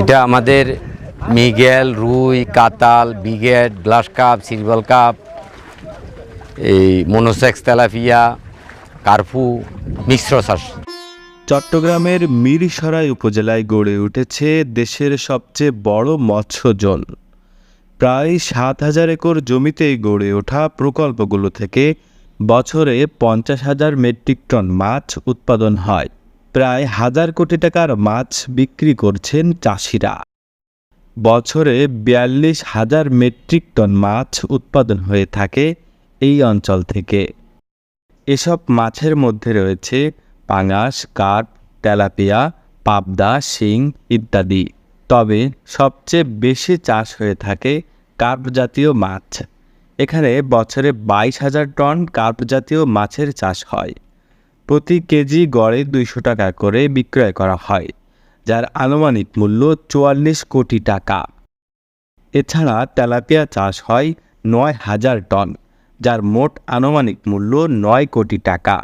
এটা আমাদের মিগেল, রুই, কাতাল, বিগেট, গ্লাস কাপ, সিলভার কাপ, এই মনোসেক্স তেলাপিয়া কার্ফু মিশ্র চাষ চট্টগ্রামের মিরসরাই উপজেলায় গড়ে উঠেছে দেশের সবচেয়ে বড় মৎস্যজোন। প্রায় সাত হাজার একর জমিতেই গড়ে ওঠা প্রকল্পগুলো থেকে বছরে পঞ্চাশ হাজার মেট্রিক টন মাছ উৎপাদন হয়। প্রায় হাজার কোটি টাকার মাছ বিক্রি করছেন চাষিরা। বছরে বিয়াল্লিশ হাজার মেট্রিক টন মাছ উৎপাদন হয়ে থাকে এই অঞ্চল থেকে। এসব মাছের মধ্যে রয়েছে পাঙাশ, কার্প, তেলাপিয়া, পাবদা, শিং ইত্যাদি। তবে সবচেয়ে বেশি চাষ হয়ে থাকে কার্প জাতীয় মাছ। এখানে বছরে বাইশ হাজার টন কার্প জাতীয় মাছের চাষ হয়। প্রতি কেজি গড়ে দুইশো টাকা করে বিক্রয় করা হয়, যার আনুমানিক মূল্য চুয়াল্লিশ কোটি টাকা। এছাড়া তেলাপিয়া চাষ হয় নয় হাজার টন, যার মোট আনুমানিক মূল্য নয় কোটি টাকা।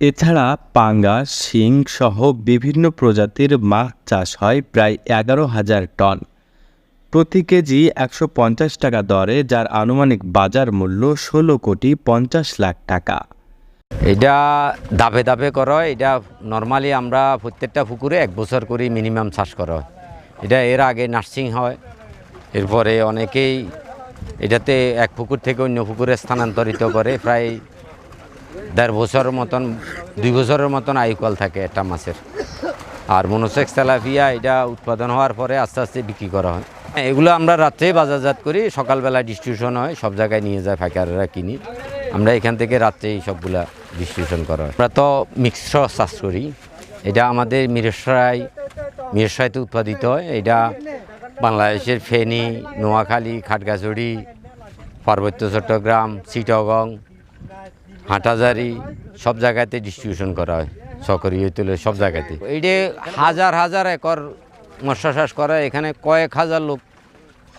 এছাড়া পাঙ্গা, শিং সহ বিভিন্ন প্রজাতির মাছ চাষ হয় প্রায় এগারো হাজার টন। প্রতি কেজি একশো পঞ্চাশ টাকা দরে, যার আনুমানিক বাজার মূল্য ষোলো কোটি পঞ্চাশ লাখ টাকা। এটা দাবে দাবে করা এটা নর্মালি আমরা প্রত্যেকটা পুকুরে এক বছর করে মিনিমাম চাষ করা হয়। এটা এর আগে নার্সিং হয়। এরপরে অনেকেই এটাতে এক পুকুর থেকে অন্য পুকুরে স্থানান্তরিত করে। প্রায় দেড় বছরের মতন, দুই বছরের মতন আয়ুকাল থাকে একটা মাছের। আর মনোসেক্স তেলাপিয়া এটা উৎপাদন হওয়ার পরে আস্তে আস্তে বিক্রি করা হয়। এগুলো আমরা রাত্রেই বাজারজাত করি সকালবেলা ডিস্ট্রিবিউশন হয়, সব জায়গায় নিয়ে যায় ফাঁকারেরা কিনি। আমরা এখান থেকে রাত্রেই সবগুলা ডিস্ট্রিবিউশন করা হয় আমরা তো মিক্সড চাষ করি। এটা আমাদের মিরসরাই মিরসরাইতে উৎপাদিত হয়। এটা বাংলাদেশের ফেনী, নোয়াখালী, খাটগাছড়ি, পার্বত্য চট্টগ্রাম, চিটগং হাটাজারি সব জায়গাতে ডিস্ট্রিবিউশন করা হয়। সকরি তুলে সব জায়গাতে। এইটা হাজার হাজার একর মৎস্য চাষ করা এখানে কয়েক হাজার লোক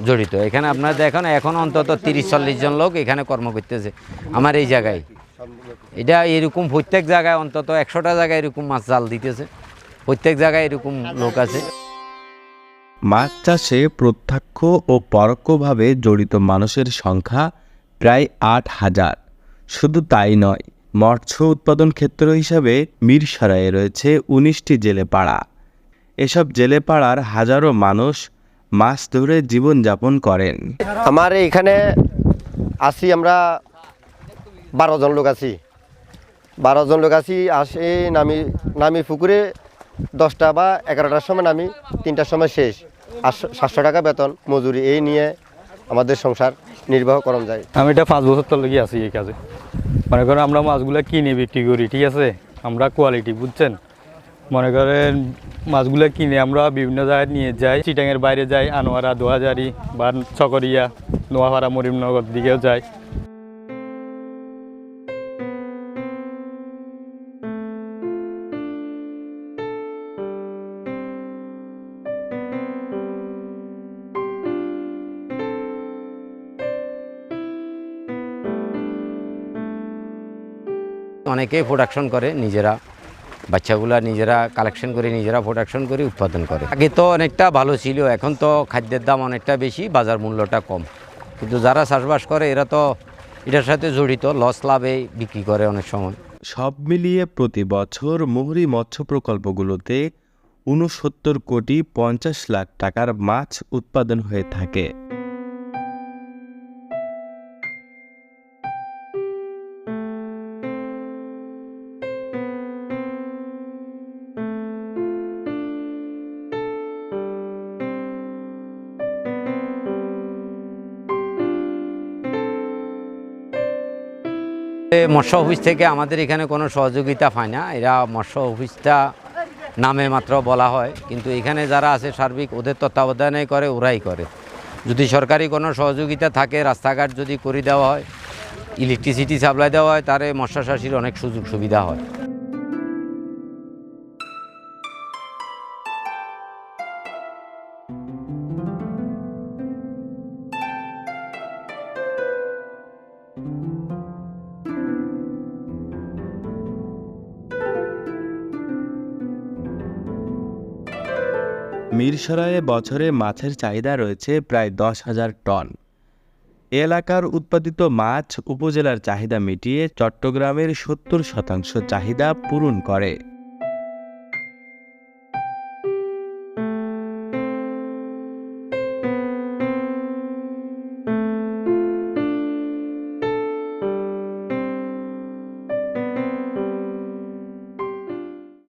জড়িত। এখানে আপনারা দেখেন, এখন অন্তত তিরিশ চল্লিশ জন লোক এখানে কর্ম করতেছে আমার এই জায়গায়। এটা এরকম প্রত্যেক জায়গায় অন্তত একশোটা জায়গায় এরকম মাছ জাল দিতেছে। প্রত্যেক জায়গায় এরকম লোক আছে। মাছ চাষে প্রত্যক্ষ ও পরোক্ষভাবে জড়িত মানুষের সংখ্যা প্রায় আট হাজার। শুধু তাই নয়, মৎস্য উৎপাদন ক্ষেত্র হিসাবে মিরসরাইয়ে রয়েছে উনিশটি জেলে পাড়া এসব জেলে পাড়ার হাজারো মানুষ মাছ ধরে জীবনযাপন করেন। আমার এখানে আছি আমরা বারো জন লোক আছি। বারো জন লোক আছি আসে নামি নামি পুকুরে দশটা বা এগারোটার সময় নামি তিনটার সময় শেষ। আর সাতশো টাকা বেতন মজুরি এই নিয়ে আমাদের সংসার নির্বাহ করা যায়। আমি এটা পাঁচ বছর তো লেগে আছি এই কাজে। মনে করেন আমরা মাছগুলো কিনে বিক্রি করি ঠিক আছে? আমরা কোয়ালিটি বুঝছেন? মনে করেন মাছগুলো কিনে আমরা বিভিন্ন জায়গায় নিয়ে যাই। চিটাঙের বাইরে যাই, আনোয়ারা, দোহাজারি বা চকরিয়া নোয়াপাড়া, মরিমনগর দিকেও যাই। অনেকেই প্রোডাকশন করে নিজেরা। বাচ্চাগুলা নিজেরা কালেকশন করে, নিজেরা প্রোডাকশন করে উৎপাদন করে। আগে তো অনেকটা ভালো ছিল, এখন তো খাদ্যের দাম অনেকটা বেশি, বাজার মূল্যটা কম। কিন্তু যারা চাষবাস করে, এরা তো এটার সাথে জড়িত লস লাভে বিক্রি করে অনেক সময়। সব মিলিয়ে প্রতি বছর মুহুরী মৎস্য প্রকল্পগুলোতে উনসত্তর কোটি পঞ্চাশ লাখ টাকার মাছ উৎপাদন হয়ে থাকে। মৎস্য অফিস থেকে আমাদের এখানে কোনো সহযোগিতা হয় না। এরা মৎস্য অফিসটা নামে মাত্র বলা হয়। কিন্তু এখানে যারা আছে সার্বিক, ওদের তত্ত্বাবধানে করে, ওরাই করে। যদি সরকারি কোনো সহযোগিতা থাকে, রাস্তাঘাট যদি করে দেওয়া হয় ইলেকট্রিসিটি সাপ্লাই দেওয়া হয় তারে মৎস্য চাষির অনেক সুযোগ সুবিধা হয়। মিরসরাইয়ে বছরে মাছের চাহিদা রয়েছে প্রায় দশ হাজার টন। এলাকার উৎপাদিত মাছ উপজেলার চাহিদা মিটিয়ে চট্টগ্রামের সত্তর শতাংশ চাহিদা পূরণ করে।